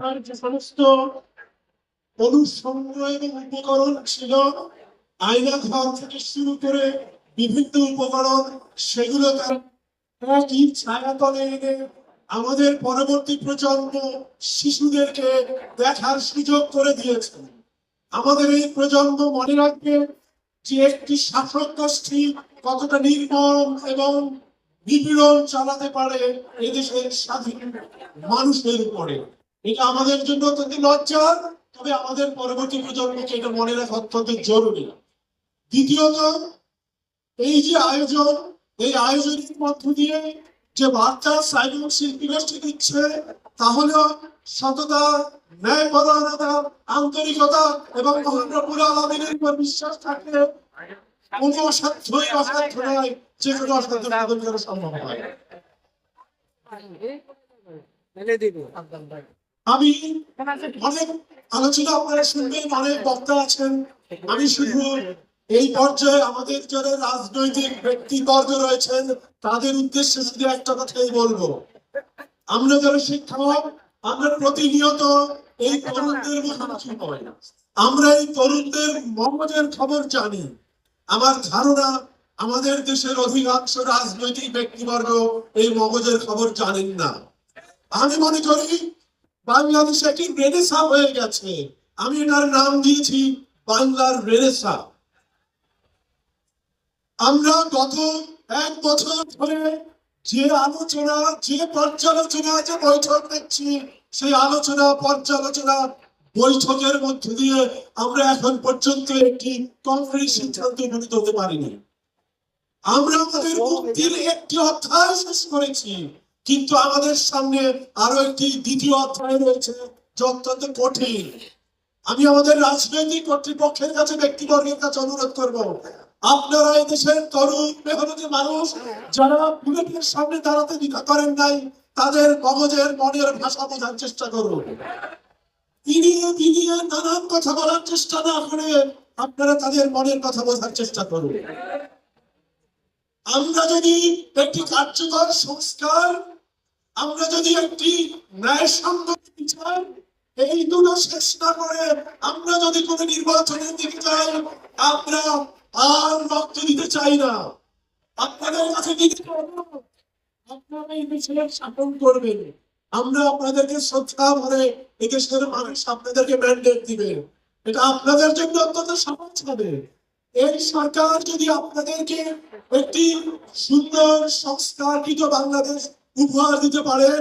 তার যে সমস্ত অনুষঙ্গ এবং উপকরণ ছিল, আয়না ঘর থেকে শুরু করে বিভিন্ন উপকরণ, সেগুলো তার ছায়াতলে এনে আমাদের পরবর্তী প্রজন্ম শিশুদেরকে দেখার সুযোগ করে দিয়েছে। আমাদের এই প্রজন্ম মনে রাখবে যে একটি শাসক গোষ্ঠী কতটা নির্মম এবং নিপীড়ন চালাতে পারে এদেশের স্বাধীন মানুষের উপরে। এটা আমাদের জন্য অত্যন্ত লজ্জার, তবে আমাদের পরবর্তী প্রজন্মকে এটা মনে রাখা অত্যন্ত জরুরি। দ্বিতীয়ত, এই যে আয়োজন, এই আয়োজনের মধ্য দিয়ে যে বার্তা শিল্পী গোষ্ঠী দিচ্ছে তা হলো সততা, ন্যায়পরায়ণতা, আন্তরিকতা এবং মহানপুর আলমিনের উপর বিশ্বাস থাকলে কোনো অসাধ্যই অসাধ্য নয় যে কোনো অসাধ্য সম্ভব হয়। আমি অনেক আলোচনা আপনারা শুনবেন অনেক বক্তা আছেন। আমি শুধু এই পর্যায়ে আমাদের যারা রাজনৈতিক ব্যক্তিবর্গ রয়েছেন তাদের উদ্দেশ্যে শুধু একটা কথাই বলব। আমরা যারা শিক্ষক আমরা প্রতিনিয়ত এই তরুণদের মুখোমুখি হই আমরা এই তরুণদের মগজের খবর জানি। আমার ধারণা আমাদের দেশের অধিকাংশ রাজনৈতিক ব্যক্তিবর্গ এই মগজের খবর জানেন না। আমি মনে করি বাংলাদেশ একটি রেনেসা হয়ে গেছে? আমি এটার নাম দিয়েছি বাংলার রেনেসা আমরা গত এক বছর ধরে যে আলোচনা, যে পর্যালোচনা, যে বৈঠক দেখছি, সেই আলোচনা, পর্যালোচনা বৈঠকের মধ্য দিয়ে আমরা এখন পর্যন্ত একটি কংগ্রেস সিদ্ধান্ত উপনীত হতে পারিনি। আমরা আমাদের মুক্তির একটি অধ্যায় শেষ করেছি। কিন্তু আমাদের সামনে আরও একটি দ্বিতীয় অধ্যায় রয়েছে যে অত্যন্ত কঠিন। আমি আমাদের রাজনৈতিক কর্তৃপক্ষের কাছে ব্যক্তিবর্গের কাছে অনুরোধ করব, আপনারা দেশের তরুণ মেহনতি মানুষ যারা বুলেটের সামনে দাঁড়াতে দ্বিধা করেন নাই, তাদের মগজের মনের ভাষা বোঝার চেষ্টা করুন। ইনিয়ে বিনিয়ে নানান কথা বলার চেষ্টা না করে আপনারা তাদের মনের কথা বোঝার চেষ্টা করুন। আমরা যদি একটি কার্যকর সংস্কার, আমরা যদি একটি ন্যায়সঙ্গত বিচার, এই দুটো শেষ না করে আমরা যদি কোনো নির্বাচনের দিকে যাই, আমরা আর রক্ত দিতে চাই না। আপনাদের কাছে আপনারা এই দেশের শাসন করবেন। আমরা আপনাদেরকে শ্রদ্ধা ভরে এদেশের মানুষ আপনাদেরকে ম্যান্ডেট দিবে। এটা আপনাদের জন্য অত্যন্ত সহজ হবে। এই সরকার যদি আপনাদেরকে একটি সুন্দর, সংস্কারকৃত বাংলাদেশ উপহার দিতে পারেন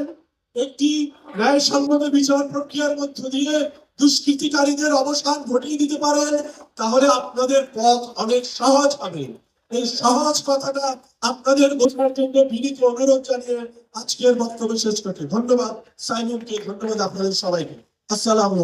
একটি ন্যায়সঙ্গত বিচার প্রক্রিয়ার মধ্য দিয়ে দুষ্কৃতিকারীদের অবসান ঘটিয়ে দিতে পারেন তাহলে আপনাদের পথ অনেক সহজ হবে। এই সহজ কথাটা আপনাদের বোঝার জন্য বিনীত অনুরোধ জানিয়ে আজকের বক্তব্য শেষ করতে ধন্যবাদ সাইমনকে ধন্যবাদ আপনাদের সবাইকে। আসসালামু